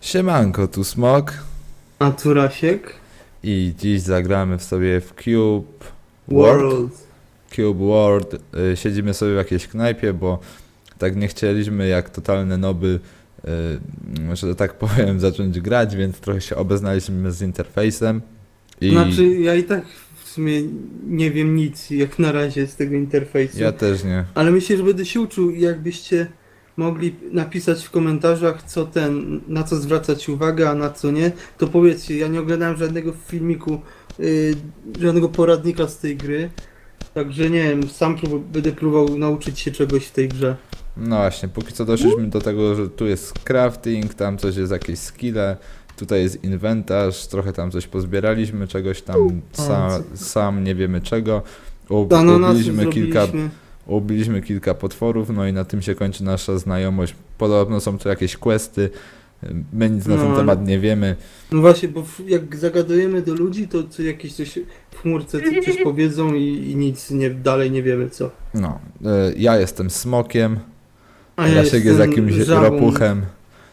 Siemanko, tu Smok A Turasiek? i dziś zagramy w sobie w Cube World. World. Cube World. Y, Siedzimy sobie w jakiejś knajpie, bo tak nie chcieliśmy jak totalne noby, y, że tak powiem, zacząć grać, więc trochę się obeznaliśmy z interfejsem. I Znaczy, ja i tak w sumie nie wiem nic jak na razie z tego interfejsu. ja też nie. Ale myślę, że będę się uczył i jakbyście mogli napisać w komentarzach, co ten, na co zwracać uwagę, a na co nie, to powiedzcie, ja nie oglądałem żadnego filmiku, yy, żadnego poradnika z tej gry. Także nie wiem, sam prób będę próbował nauczyć się czegoś w tej grze. No właśnie, póki co doszliśmy do tego, że tu jest crafting, tam coś jest jakieś skille, tutaj jest inwentarz, trochę tam coś pozbieraliśmy, czegoś tam sam, sam nie wiemy czego. Ubiliśmy kilka, zrobiliśmy. Ubiliśmy kilka potworów, no i na tym się kończy nasza znajomość. Podobno są tu jakieś questy, my nic na No, ten ale- temat nie wiemy. No właśnie, bo w- jak zagadujemy do ludzi, to co jakieś coś w chmurce co- coś powiedzą i, i nic nie, dalej nie wiemy co. No, y, ja jestem smokiem, A Lasiek jest jestem jakimś żabą. ropuchem.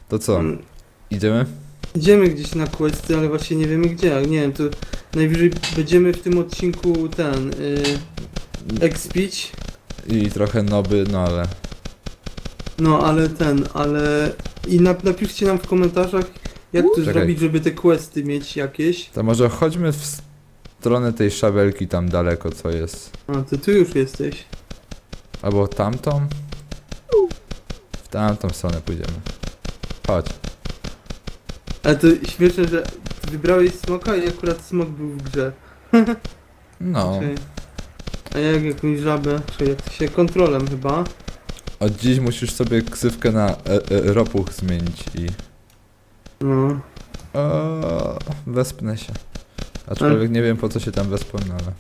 To co, Mm, idziemy? Idziemy gdzieś na questy, ale właśnie nie wiemy gdzie. Nie wiem, to najwyżej będziemy w tym odcinku ten y, expić. I trochę noby, no ale... No ale ten, ale i nap, napiszcie nam w komentarzach jak to Czekaj. zrobić, żeby te questy mieć jakieś. To może chodźmy w stronę tej szabelki tam daleko, co jest. A to tu już jesteś. Albo tamtą? W tamtą stronę pójdziemy. Chodź. Ale to śmieszne, że ty wybrałeś smoka i akurat smok był w grze. No. A jak jakąś żabę, czy jak się kontrolem chyba. Od dziś musisz sobie ksywkę na e, e, ropuch zmienić i... No. O, wespnę się. Aczkolwiek nie wiem po co się tam wespnę, no ale...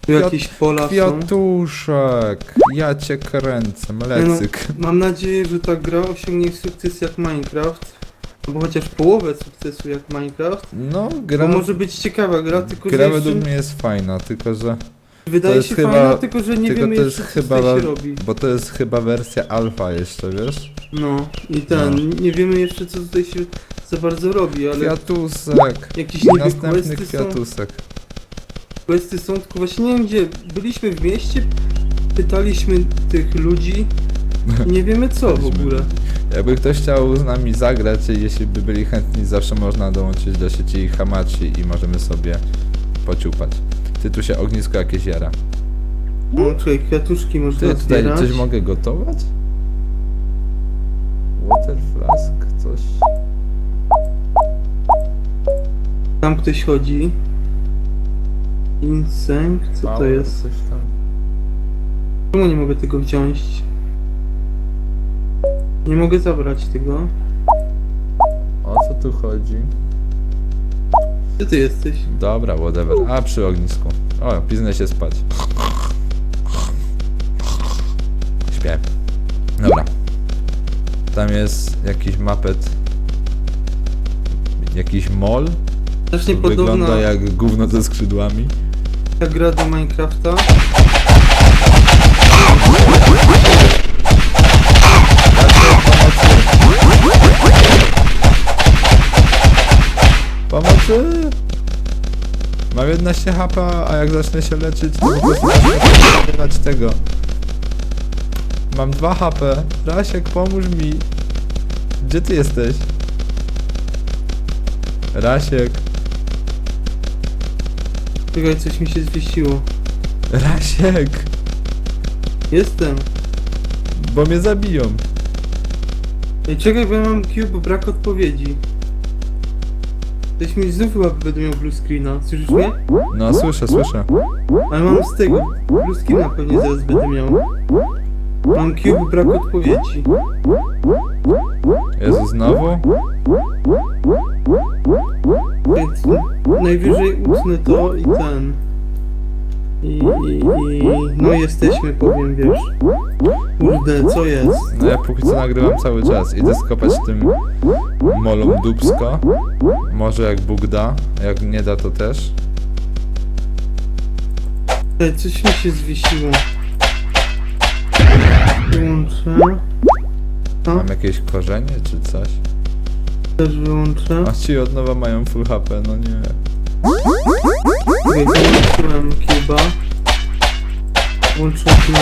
Tu Kwiat- jakieś pola są. Kwiatuszek! Ja cię kręcę, mlecyk. Mam nadzieję, że ta gra osiągnie sukces jak Minecraft. Albo chociaż połowę sukcesu jak Minecraft. No, Bo gra... może być ciekawa gra, tylko Gra że według jeszcze mnie jest fajna, tylko że... wydaje jest się chyba- fajna, tylko że nie tylko wiemy to jest jeszcze chyba- co tutaj się robi. Bo to jest chyba wersja alfa jeszcze, wiesz? No i ten, No. nie wiemy jeszcze co tutaj się za bardzo robi, ale Kwiatusek! jakieś niby następny questy są, kwiatusek. questy są, tylko właśnie nie wiem gdzie, byliśmy w mieście, pytaliśmy tych ludzi nie wiemy co w ogóle. Jakby ktoś chciał z nami zagrać, jeśli by byli chętni, zawsze można dołączyć do sieci Hamachi i możemy sobie pociupać. Ty tu się ognisko jakieś jara. No czekaj, kwiatuszki można Ty tutaj zbierać. coś mogę gotować? Water flask, coś. Tam ktoś chodzi. Inseng, co to Power, jest? Coś tam. Czemu nie mogę tego wziąć? Nie mogę zabrać tego. O co tu chodzi? Gdzie ty jesteś? Dobra, whatever. A, przy ognisku. O, piznę się spać. Śpię. Dobra. Tam jest jakiś mapet. Jakiś mol. Strasznie Wygląda podobna jak gówno ze skrzydłami. ta gra do Minecrafta. 11 HP, a jak zacznę się leczyć, to po prostu dać tego. Mam 2 HP. Rasiek, pomóż mi. Gdzie ty jesteś? Rasiek. Czekaj, coś mi się zwiesiło. Rasiek! Jestem. Bo mnie zabiją. Ej, czekaj, bo ja mam Q, bo brak odpowiedzi. Ktoś mi znów chyba będę miał blue screena. Słyszysz mnie? No, słyszę, słyszę. Ale mam z tego. Blue screena pewnie zaraz będę miał. Mam bo brak odpowiedzi. Jezu, znowu? Więc najwyżej utnę to i ten. I, i, i no jesteśmy, powiem, wiesz. Kurde, co jest? No ja póki co nagrywam cały czas. Idę skopać tym molom dubsko. Może jak Bóg da, a jak nie da to też. Ej, coś mi się zwiesiło. Wyłączę. Mam jakieś korzenie czy coś. Też wyłączę. A ci od nowa mają full HP, no nie. Okej, wyłączyłem kiba. Włączyłem kiba.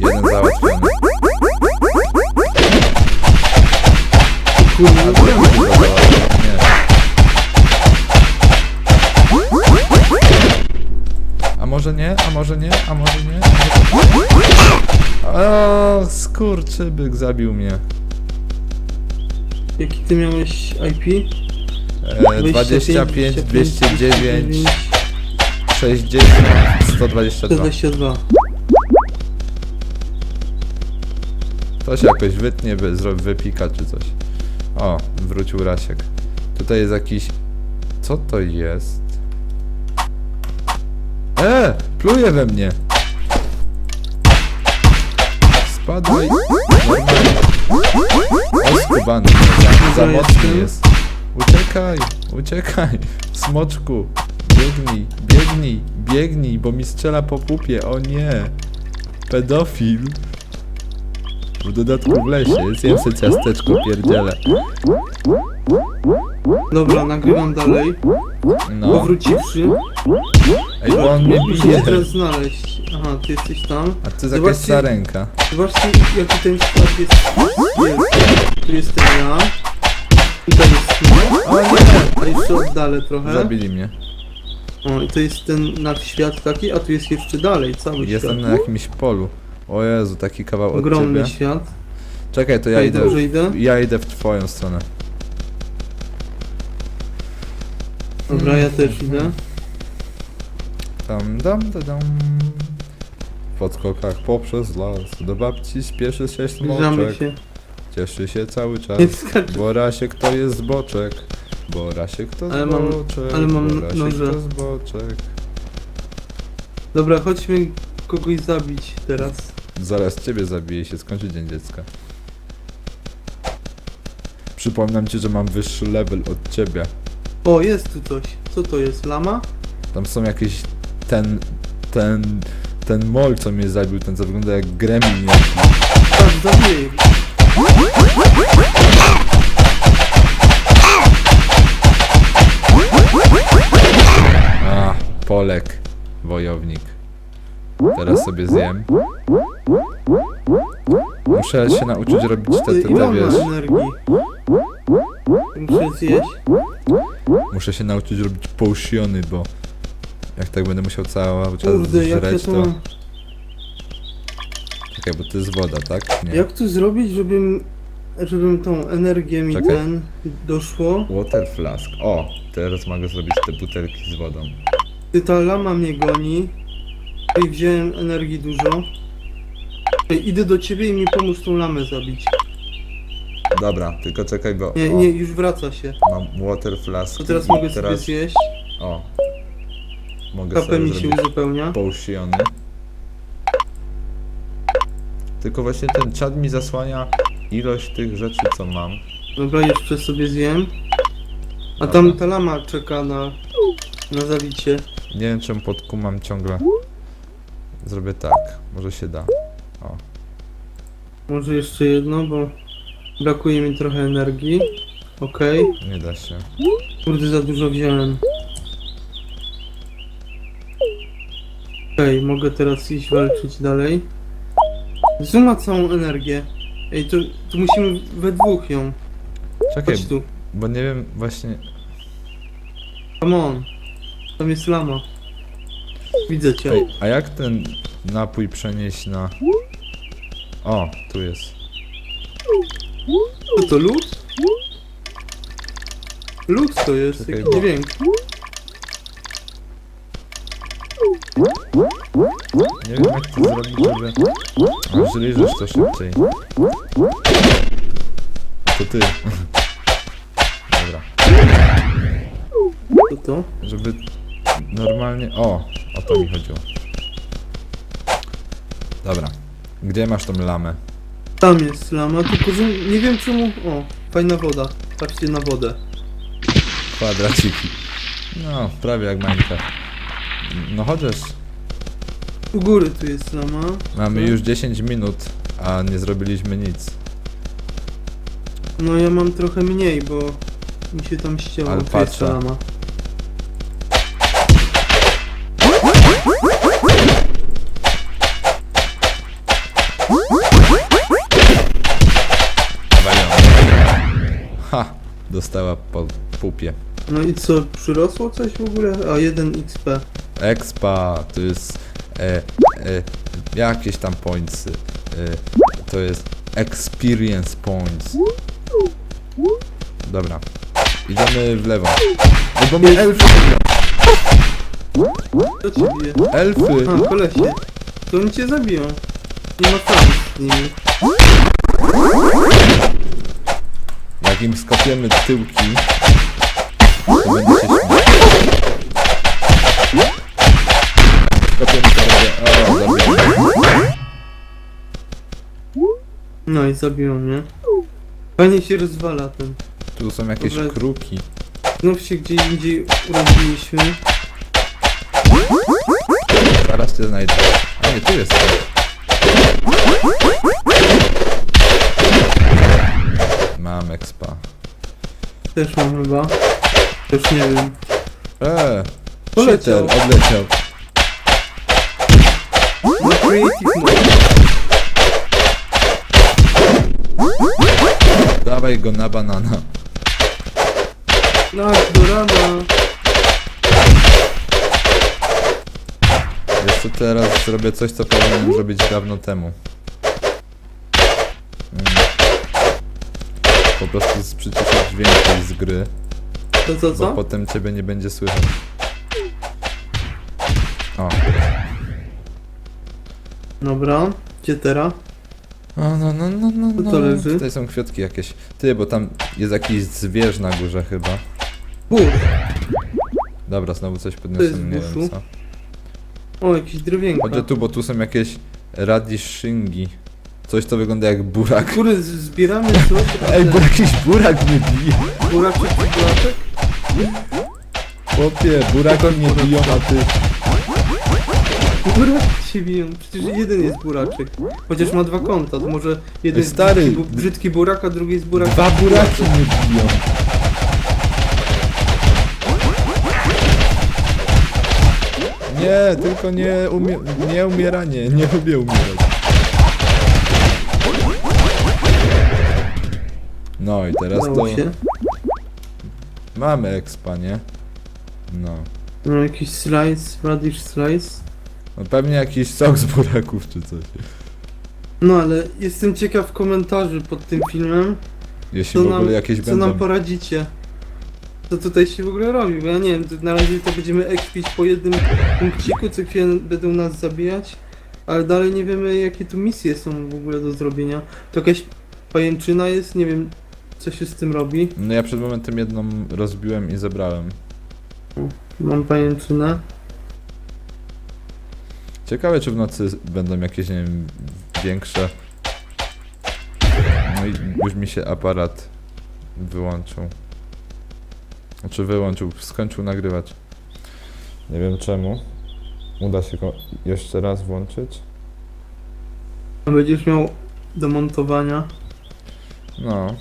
Jeden załatwiony. Kurde, A może nie, a może nie, a może nie? a może skurczybyk zabił mnie. Jaki ty miałeś IP? E, 25, 209, 60, 122. 122. To się jakoś wytnie, by, zrobi wypika czy coś. O, wrócił Rasiek. Tutaj jest jakiś... Co to jest? E, pluje we mnie. Spadaj. Normalnie. O, skubany. Za, za mocny jest. Uciekaj, uciekaj. Smoczku. Biegnij, biegnij, biegnij, bo mi strzela po pupie. O nie. Pedofil. W dodatku w lesie. Zjem se ciasteczko, pierdziele. Dobra, nagrywam dalej. No. Powróciwszy, Ej, bo on mnie bije. teraz znaleźć. Aha, ty jesteś tam. A to jest Zobaczcie- jakaś sarenka. Zobaczcie, jaki ten skład jest. jest. Tu jestem ja. Tutaj jest Smok. O nie! A jeszcze oddalę trochę. Zabili mnie. O, i to jest ten nadświat taki, a tu jest jeszcze dalej, cały Jestem świat. na jakimś polu. O Jezu, taki kawał od Ogromny ciebie. świat. Czekaj, to ja Ej, idę. dobrze idę? Ja idę w twoją stronę. Dobra, ja też idę. Tam, dam, da, dam. W podskokach poprzez las. Do babci spieszy się Zbliżamy smoczek. się. Cieszy się cały czas. Nie skacz. Bo Rasiek to jest zboczek. Bo Rasiek to Ale mam- zboczek. ale mam bo Rasiek noże. to zboczek. Dobra, chodźmy kogoś zabić teraz. Zaraz ciebie zabiję się, skończy dzień dziecka. Przypominam ci, że mam wyższy level od ciebie. O, jest tu coś. Co to jest? Lama? Tam są jakieś ten, ten, ten mol, co mnie zabił, ten co wygląda jak gremlin jakiś. Zabiję. A, Polek, wojownik. Teraz sobie zjem. Muszę się nauczyć robić te, te, ile te wiesz. energii? Muszę zjeść. Muszę się nauczyć robić potiony, bo jak tak będę musiał cały czas Kurde, jak ja żreć, to to... mam... Czekaj, bo to jest woda, tak? Nie. Jak tu zrobić, żebym... Żebym tą energię mi Czekaj. ten doszło. Water flask. O, teraz mogę zrobić te butelki z wodą. Ty, ta lama mnie goni. I wziąłem energii dużo. Ej, idę do ciebie i mi pomóż tą lamę zabić. Dobra, tylko czekaj, bo Nie, o, nie, już wraca się. mam water flask. To teraz i mogę sobie teraz, zjeść. O, mogę KP sobie mi się zrobić uzupełnia. potiony. Tylko właśnie ten czad mi zasłania ilość tych rzeczy, co mam. Dobra, jeszcze sobie zjem. A Dobra. tam ta lama czeka na, na zabicie. Nie wiem, czemu podkumam ciągle. Zrobię tak, może się da. Może jeszcze jedno, bo brakuje mi trochę energii. Okej. nie da się. Kurde, za dużo wziąłem. Okej, mogę teraz iść walczyć dalej. Zuma całą energię. Ej, to musimy we dwóch ją. Czekaj, Chodź tu. bo nie wiem właśnie... Come on. Tam jest lama. Widzę cię. Ej, a jak ten napój przenieść na... O, tu jest. Co to lód? Lód to jest, Czekaj, jaki bo- dźwięk. Nie wiem jak to zrobić, żeby... A, Zliżesz to szybciej. To ty. Dobra. Co to? Żeby normalnie... O, o to mi chodziło. Dobra. Gdzie masz tą lamę? Tam jest lama, tylko że nie wiem czemu... O, fajna woda. Patrzcie na wodę. Kwadraciki. No, prawie jak Minecraft. No chociaż... U góry tu jest lama. Mamy już 10 minut, a nie zrobiliśmy nic. No ja mam trochę mniej, bo mi się tam ścięło. Ale Tu jest patrzę. ta lama. Ha! Dostała po pupie. No i co, przyrosło coś w ogóle? A 1 XP. Expa, to jest e, e, jakieś tam pointsy. E, to jest experience points. Dobra. Idziemy w lewo. Ej, bo mnie elfy. Co ci bije? Elfy! Kolesie. To oni cię zabiją. Nie ma szans z nimi. Jak im skopiemy tyłki, to będzie się śmiać. Skopiemy to No i zabiją mnie. Fajnie się rozwala ten. Tu są jakieś Dobra. kruki. Znów się gdzie indziej urodziliśmy. Zaraz cię znajdę. A nie, tu jest. Mam expa. Też mam chyba. Też nie wiem. Eee, Poleciał. cheater, odleciał. No creative mode. Dawaj go na banana. No, do rana. Wiesz co, teraz zrobię coś, co powinienem zrobić dawno temu. Mm. Po prostu przyciszyć dźwięki z gry, To co, bo co? potem ciebie nie będzie słychać. O. Dobra. Gdzie teraz? O, no, no, no, no, Co no. to leży? Tutaj są kwiatki jakieś. Ty, bo tam jest jakiś zwierz na górze chyba. Dobra, znowu coś jest podniosłem, nie buszu? wiem co. O, jakieś drewienka. Chodź tu, bo tu są jakieś radishingi. Coś, co wygląda jak burak. Z- zbieramy coś. Ej, bo jakiś burak mnie bije. Buraczek buraczek? Chłopie, buraki mnie biją, a ty... Burak się biją. Przecież jeden jest buraczek. Chociaż ma dwa konta, to może jeden Ej, stary. jest brzydki, bu- brzydki burak, a drugi jest burak. Dwa buraki mnie biją. Nie, tylko nie, umie nie umieranie, nie lubię umierać. No i teraz to Udało się. mamy expa, nie? No. No jakiś slice, radish slice. No. Pewnie jakiś sok z buraków czy coś. No ale jestem ciekaw komentarzy pod tym filmem. Jeśli Co w nam, ogóle jakieś co będą. nam poradzicie? Co tutaj się w ogóle robi? Bo ja nie wiem, to na razie to będziemy ekspić po jednym punkciku, co chwilę będą nas zabijać, ale dalej nie wiemy jakie tu misje są w ogóle do zrobienia. To jakaś pajęczyna jest, nie wiem co się z tym robi. No ja przed momentem jedną rozbiłem i zebrałem. Mam pajęczynę. Ciekawe, czy w nocy będą jakieś, nie wiem, większe. No i już mi się aparat wyłączył. Znaczy wyłączył, skończył nagrywać. Nie wiem czemu. Uda się go jeszcze raz włączyć. A będziesz miał do montowania. No.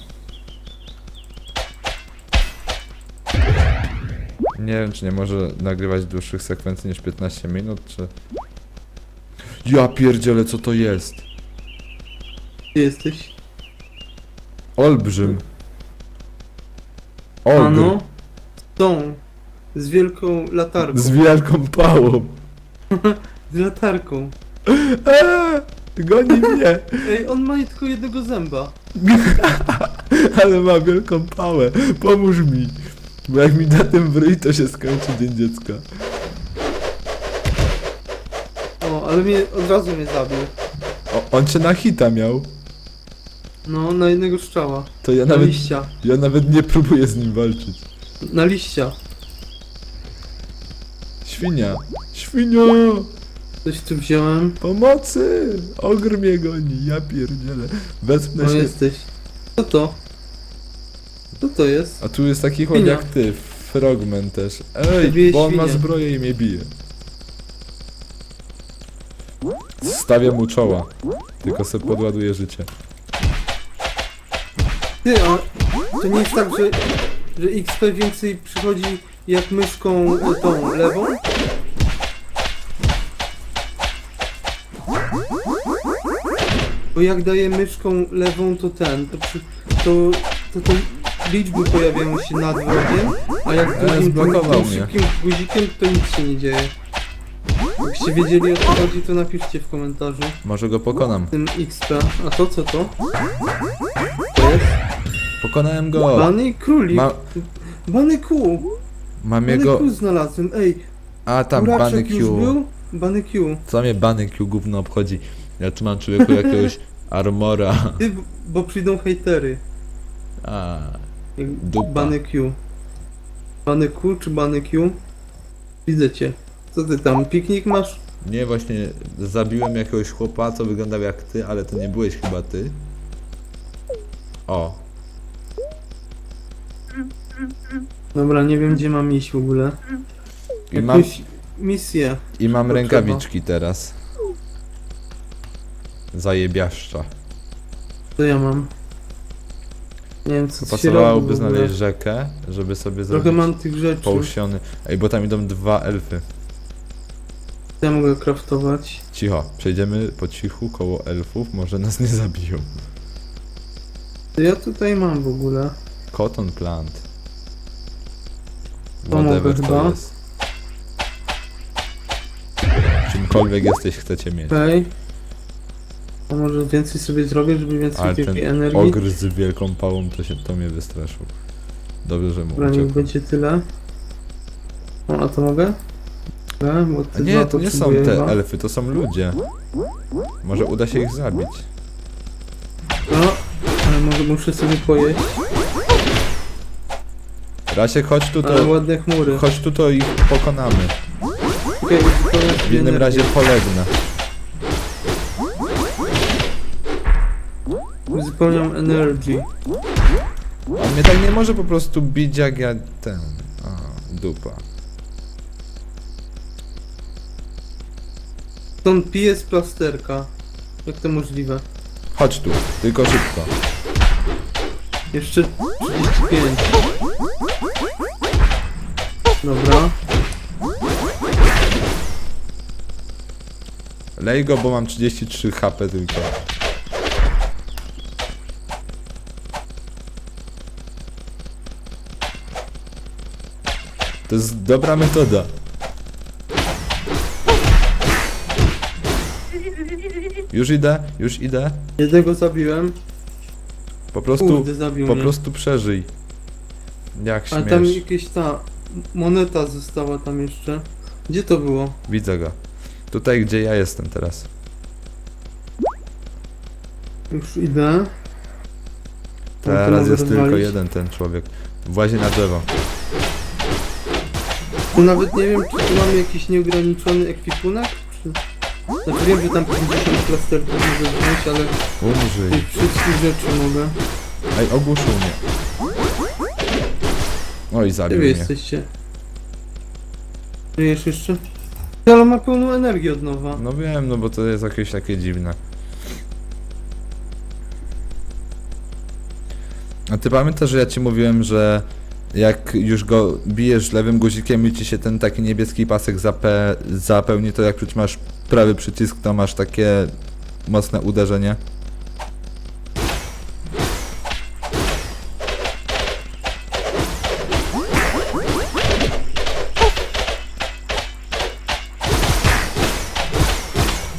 Nie wiem, czy nie może nagrywać dłuższych sekwencji niż 15 minut, czy... Ja pierdzielę, co to jest? Gdzie jesteś? Olbrzym. A Olbrzym. no. Tą. Z wielką latarką. Z wielką pałą. Z latarką. Eee, goni mnie, Ej, on ma tylko jednego zęba. ale ma wielką pałę. Pomóż mi. Bo jak mi da tym w ryj, to się skończy dzień dziecka. Ale mnie od razu mnie zabił. O, on cię na hita miał. No, na jednego strzała. To ja Na nawet, liścia. ja nawet nie próbuję z nim walczyć. Na liścia. Świnia. Świnia! Coś tu wziąłem. Pomocy! Ogr mnie goni, ja pierdzielę. Wespnę No się. jesteś. Co to? Co to jest? A tu jest taki chłop Świnia. jak ty, Frogman też. Ej, bo on ma świnię. zbroję i mnie bije. Stawię mu czoła. Tylko sobie podładuję życie. Ty, a to nie jest tak, że, że XP więcej przychodzi jak myszką e, tą lewą? Bo jak daję myszką lewą, to ten, to, przy, to, to, to liczby pojawiają się nad wrogiem, a jak Ale drugim zblokował tym mnie. szybkim guzikiem, to nic się nie dzieje. Jakbyście wiedzieli o co chodzi, to napiszcie w komentarzu. Może go pokonam. Tym XP. A to co to? To jest? Pokonałem go! Bany królik. Ma, Bany kół. mam Bany jego... kół znalazłem. Ej, A tam buraczek Bany już Q. był? Bany Q. Co mnie Bany Q gówno obchodzi? Ja tu mam człowieku jakiegoś armora. Ty, bo przyjdą hejtery. A, Jak Dupa. Bany Q. Bany Q czy Bany Q? Widzę cię. Co ty tam, piknik masz? nie właśnie zabiłem jakiegoś chłopa, co wyglądał jak ty, ale to nie byłeś chyba ty. O, Dobra, nie wiem gdzie mam iść w ogóle. i mam, Jakąś misję. i mam potrzeba. rękawiczki teraz. Zajebiaszcza. Co ja mam? Nie wiem co To się robi pasowałoby ogóle. znaleźć rzekę, żeby sobie Trochę zrobić mam tych rzeczy. połsiony. Ej, bo tam idą dwa elfy. Ja mogę craftować. Cicho, przejdziemy po cichu koło elfów, może nas nie zabiją. Co ja tutaj mam w ogóle? Cotton plant. To mogę Whatever to chyba. jest. Czymkolwiek jesteś, chcecie mieć. Okej. A może więcej sobie zrobię, żeby więcej Ale tej ten energii? ogr z wielką pałą to się to mnie wystraszył. Dobrze, że mu Dobra, niech uciekł. będzie tyle. O, a to mogę? Bo A nie, to nie są te elfy, to są ludzie. Może uda się ich zabić. No, ale może muszę sobie pojeść. Rasiek, chodź tu, Ale to, ładne chmury. chodź tu, to ich pokonamy. Okej, uzupełniam W innym energię. razie polegnę. Uzupełniam energy. On mnie tak nie może po prostu bić jak ja ten. A, dupa. Stąd piję z plasterka. Jak to możliwe? Chodź tu, tylko szybko. Jeszcze 35. Dobra. Lej go, bo mam 33 HP tylko. To jest dobra metoda. Już idę, już idę. Jednego zabiłem. Po prostu, Kurde, zabił po mnie. prostu przeżyj. Jak Ale tam śmiesz. jakieś ta moneta została tam jeszcze. Gdzie to było? Widzę go. Tutaj, gdzie ja jestem teraz. Już idę. Tam to Teraz mogę jest tylko rozwalić. jeden ten człowiek. Włazie na drzewo. Tu nawet nie wiem, czy tu mamy jakiś nieograniczony ekwipunek. Znaczy wiem, że tam 50 plasterków mogę wziąć, ale Umrzyj. tych wszystkich rzeczy mogę. Ej, ogłuszył mnie. Oj, Gdzie zabił wy mnie. jesteście? Żyjesz jeszcze? Ale ma pełną energię od nowa. No wiem, no bo to jest jakieś takie dziwne. A ty pamiętasz, że ja ci mówiłem, że jak już go bijesz lewym guzikiem i ci się ten taki niebieski pasek zape zapełni, to jak przytrzymasz prawy przycisk, to masz takie mocne uderzenie?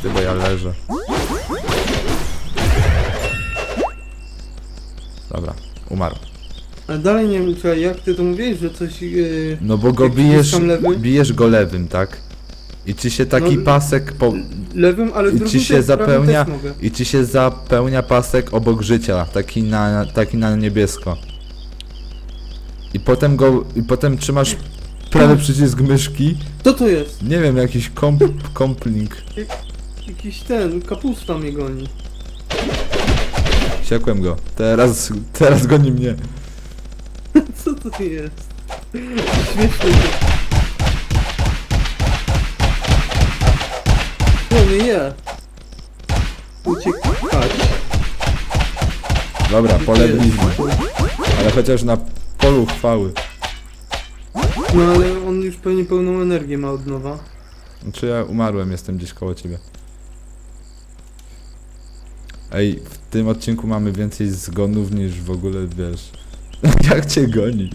Chyba ja leżę. Dobra, umarł. Ale dalej nie wiem, czekaj, jak ty to mówiłeś, że coś... Yy, No bo go Jak bijesz, wciskam lewy? bijesz go lewym, tak? I ci się taki No, pasek po... lewym, ale I drugim ci się też, prawym zapełnia- Też mogę. I ci się zapełnia pasek obok życia, taki na, taki na niebiesko. I potem go, i potem trzymasz prawy przycisk myszki, Co to jest? nie wiem, jakiś komp, komplink. Jakiś ten, kapusta mnie goni. Siekłem go. Teraz, teraz goni mnie. Co to jest? Śmieszne to. Nie, je. Uciekać. Dobra, pole blizny. Ale chociaż na polu chwały. No ale on już pewnie pełną energię ma od nowa. Znaczy ja umarłem, jestem gdzieś koło ciebie. Ej, w tym odcinku mamy więcej zgonów niż w ogóle, wiesz... Jak cię goni?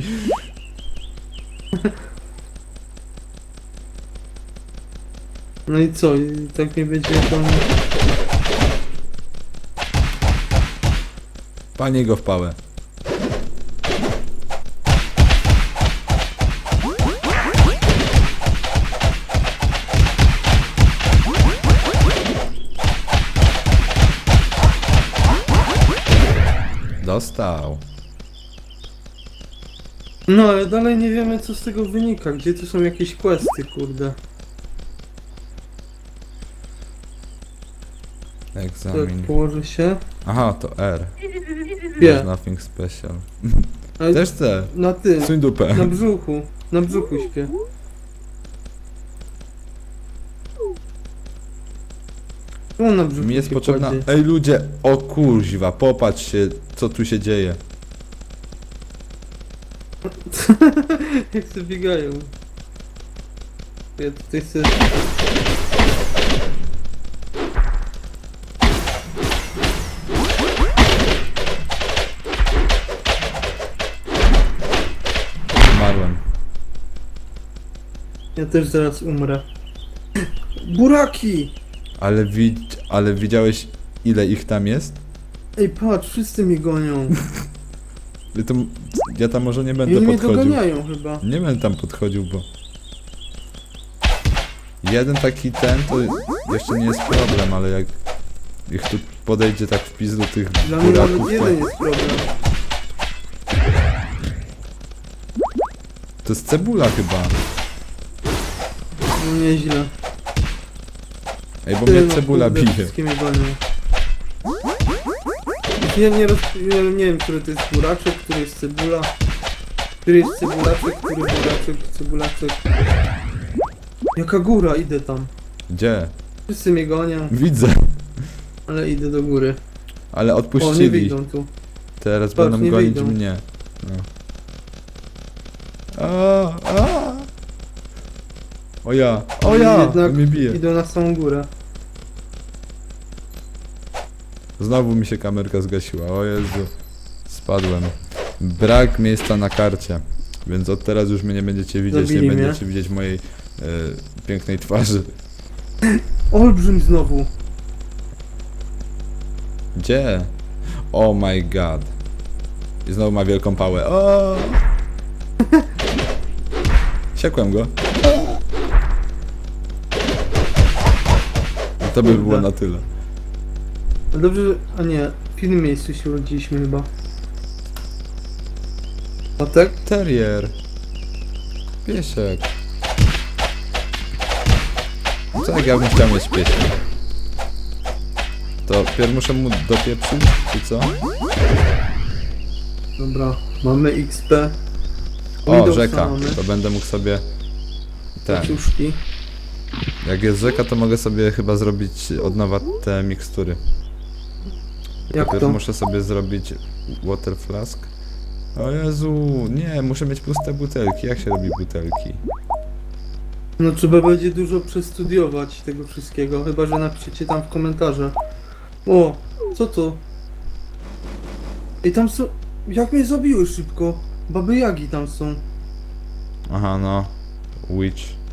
No i co? I tak nie będzie tam... Panie go w pałę. Dostał. No ale dalej nie wiemy co z tego wynika. Gdzie tu są jakieś questy, kurde. To jak Egzamin. położę się. Aha, to R. There's nothing special. Ale Też chcę. na tym. Suń dupę. Na brzuchu. Na brzuchu śpię. No na brzuchu Mi jest się potrzebna... kładzie. Ej ludzie, o kurźwa, popatrz się, co tu się dzieje. Jak sobie biegają. Ja tutaj chcę... Ja też zaraz umrę. Buraki! Ale, wi ale widziałeś, ile ich tam jest? Ej, patrz, wszyscy mnie gonią. Ja tam, ja tam może nie I będę oni mnie podchodził. doganiają chyba. Nie będę tam podchodził, bo... Jeden taki ten, to jeszcze nie jest problem, ale jak... Ich tu podejdzie tak w pizdu tych Dla mnie buraków, nawet jeden jest problem. to jest cebula chyba. No nieźle. Ej, bo Ty, mnie no, cebula kurde, bije. Wszystkie mnie gonią. Ja nie, roz... ja nie wiem, który to jest buraczek, który jest cebula. Który jest cebulaczek, który buraczek, cebulaczek. Jaka góra, idę tam. Gdzie? Wszyscy mnie gonią, Widzę. ale idę do góry. Ale O, nie odpuścili. wyjdą tu. Teraz Patrz, będą nie gonić wyjdą. mnie. No. A, a. O ja, o ja, Jednak mnie bije. Idą na samą górę. Znowu mi się kamerka zgasiła, o Jezu. Spadłem. Brak miejsca na karcie. Więc od teraz już mnie nie będziecie widzieć, Zabili nie mnie. będziecie widzieć mojej e, pięknej twarzy. Olbrzym znowu. Gdzie? Oh my god. I znowu ma wielką pałę. O! Siekłem go. To by było na tyle. No dobrze, że... A nie, w innym miejscu się urodziliśmy chyba. A tak? Terrier. Piesiek. Jak ja bym chciał mieć pieśń? To pierw muszę mu dopieprzyć, czy co? Dobra, mamy XP. O, Windowsa rzeka. Mamy. To będę mógł sobie... Ten. Jak jest rzeka, to mogę sobie chyba zrobić od nowa te mikstury. Jak to? muszę sobie zrobić water flask. O Jezu, nie, muszę mieć puste butelki. Jak się robi butelki? No trzeba będzie dużo przestudiować tego wszystkiego, chyba że napiszecie tam w komentarzach. O, co to? I tam są... Jak mnie zabiły szybko? Baby Jagi tam są. Aha, no. Witch.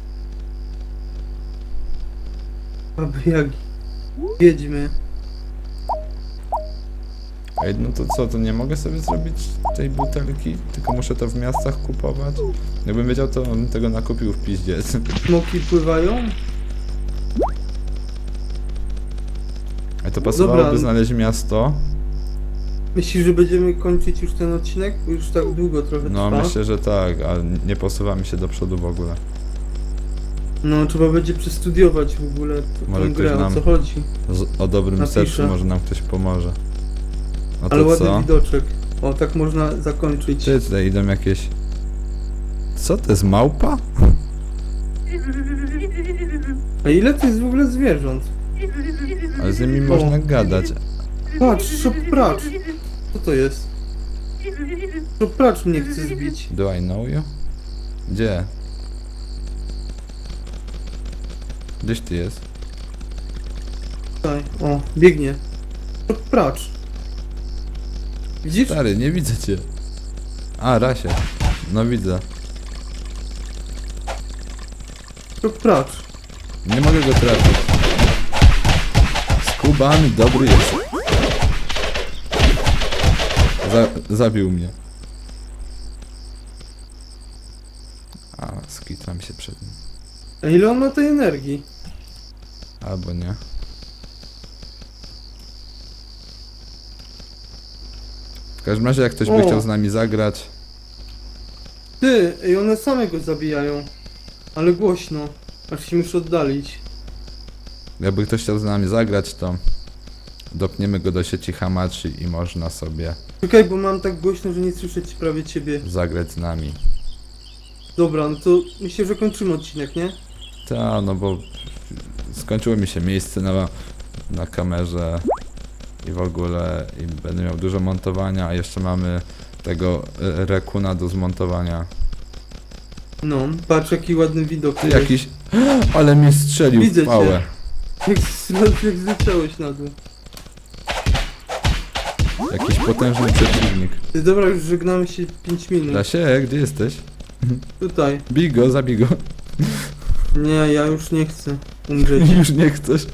Baby Jagi. Wiedźmy. Ej, no to co, to nie mogę sobie zrobić tej butelki? Tylko muszę to w miastach kupować? Jakbym wiedział, to bym tego nakupił w piździe. Smoki pływają? Ej, to pasowałoby Dobra. znaleźć miasto. Myślisz, że będziemy kończyć już ten odcinek? Bo już tak długo trochę No, trwa. myślę, że tak, ale nie posuwamy się do przodu w ogóle. No trzeba będzie przestudiować w ogóle t- Może tą ktoś grę, o nam co chodzi. Z, o dobrym Napiszę. sercu może nam ktoś pomoże. To Ale ładny co? widoczek. O, tak można zakończyć. Ty, tutaj idą jakieś... Co to jest małpa? A ile to jest w ogóle zwierząt? Ale z nimi można gadać. Patrz, szopracz. Co to jest? Szopracz mnie chce zbić. Do I know you? Gdzie? Gdzieś ty jest? Tutaj, o, biegnie. Szopracz. Widzisz? Stary, nie widzę cię. A, Rasie. No widzę. Szopracz. Nie mogę go trafić. Skubany, dobry jest. Za, zabił mnie. A, skitram się przed nim. A ile on ma tej energii? Albo nie. W każdym razie, jak ktoś by O. chciał z nami zagrać, Ty, ej, one same go zabijają. Ale głośno. Aż się muszę oddalić. jakby ktoś chciał z nami zagrać, to dopniemy go do sieci Hamachi i można sobie Czekaj, bo mam tak głośno, że nie słyszę ci prawie ciebie. zagrać z nami. Dobra, no to myślę, że kończymy odcinek, nie? Ta, no bo skończyło mi się miejsce na, na kamerze i w ogóle i będę miał dużo montowania, a jeszcze mamy tego e, rekuna do zmontowania. No, patrz jaki ładny widok. Ty jakiś... Ale mnie strzelił Widzę w pałę. Jak, zle- jak zleciałeś na dół. Jakiś potężny przeciwnik. Ty, dobra, już żegnamy się 5 minut. Lasie, gdzie jesteś? Tutaj. Bij go, zabij go. Nie, ja już nie chcę umrzeć. Już nie chcesz.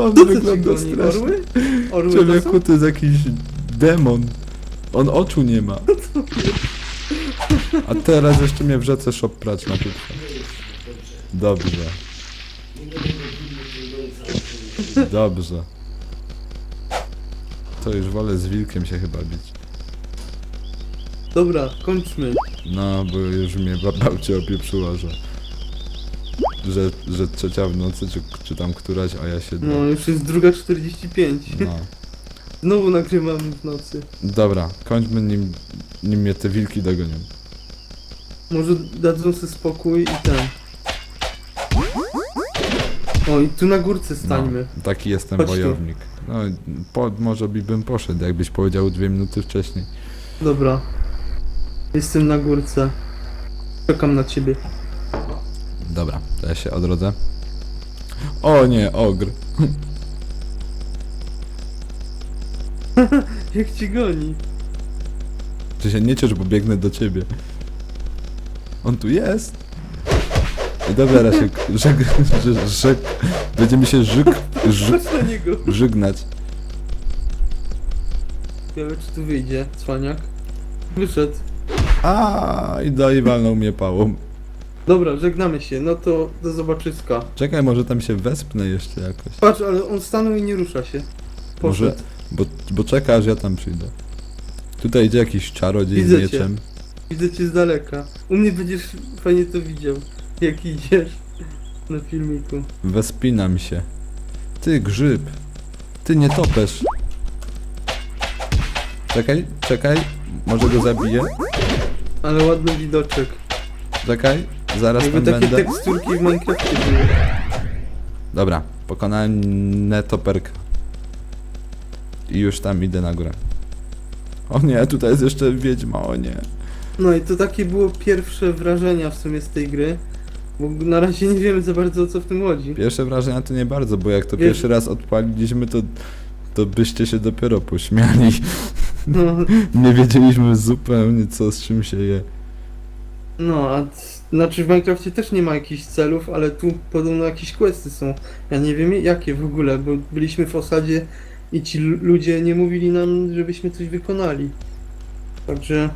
On Co ci wygląda goni? strasznie. Orły? Orły Człowieku, to jest jakiś demon. On oczu nie ma. A teraz jeszcze mnie w rzece shop prać na krótko. Dobrze. Dobrze. To już wolę z wilkiem się chyba bić. Dobra, kończmy. No, bo już mnie ba- babcia opieprzyła, że... Że, że trzecia w nocy, czy, czy tam któraś, a ja się... No, już jest druga 45. no. Znowu nagrywamy w nocy. Dobra, kończmy nim, nim mnie te wilki dogonią. Może dadzą sobie spokój i ten. O, i tu na górce stańmy. No, taki jestem Chodź tu. wojownik. No, po, może by bym poszedł, jakbyś powiedział dwie minuty wcześniej. Dobra. Jestem na górce. Czekam na ciebie. Dobra, to ja się odrodzę. O nie, ogr. Jak ci goni? Ty się nie ciesz, bo biegnę do ciebie. On tu jest. I dobra, Rasiek, żeg, żeg, będziemy się żyg, żyg, Patrz na niego. żygnać. Ciekawe czy tu wyjdzie, cwaniak. Wyszedł. A i daj walnął mnie pałą. Dobra, żegnamy się. No to do zobaczyska. Czekaj, może tam się wespnę jeszcze jakoś. Patrz, ale on stanął i nie rusza się. Poszedł. Może, bo, bo czeka, aż ja tam przyjdę. Tutaj idzie jakiś czarodziej z Widzę cię. mieczem. Widzę cię z daleka. U mnie będziesz fajnie to widział. Jak idziesz na filmiku. Wespinam się. Ty, grzyb. Ty, nie topesz. Czekaj, czekaj. Może go zabiję? Ale ładny widoczek. Czekaj, zaraz Jakby tam takie będę. teksturki w Minecrafcie były. Dobra, pokonałem netoperka. I już tam idę na górę. O nie, tutaj jest jeszcze wiedźma, o nie. No i to takie było pierwsze wrażenia w sumie z tej gry. Bo na razie nie wiemy za bardzo o co w tym chodzi. Pierwsze wrażenia to nie bardzo, bo jak to Wiesz- pierwszy raz odpaliliśmy, to, to byście się dopiero pośmiali. No, Nie wiedzieliśmy zupełnie co z czym się je. no a c- znaczy w Minecrafcie też nie ma jakichś celów, ale tu podobno jakieś questy są. Ja nie wiem jakie w ogóle, bo byliśmy w osadzie i ci lu- ludzie nie mówili nam, żebyśmy coś wykonali. Także,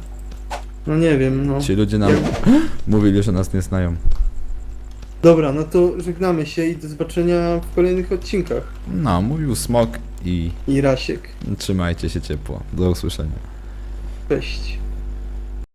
no nie wiem, no. Ci ludzie nam mówili, że nas nie znają. Dobra, no to żegnamy się i do zobaczenia w kolejnych odcinkach. No, mówił Smok i I Rasiek. trzymajcie się ciepło. Do usłyszenia. Cześć.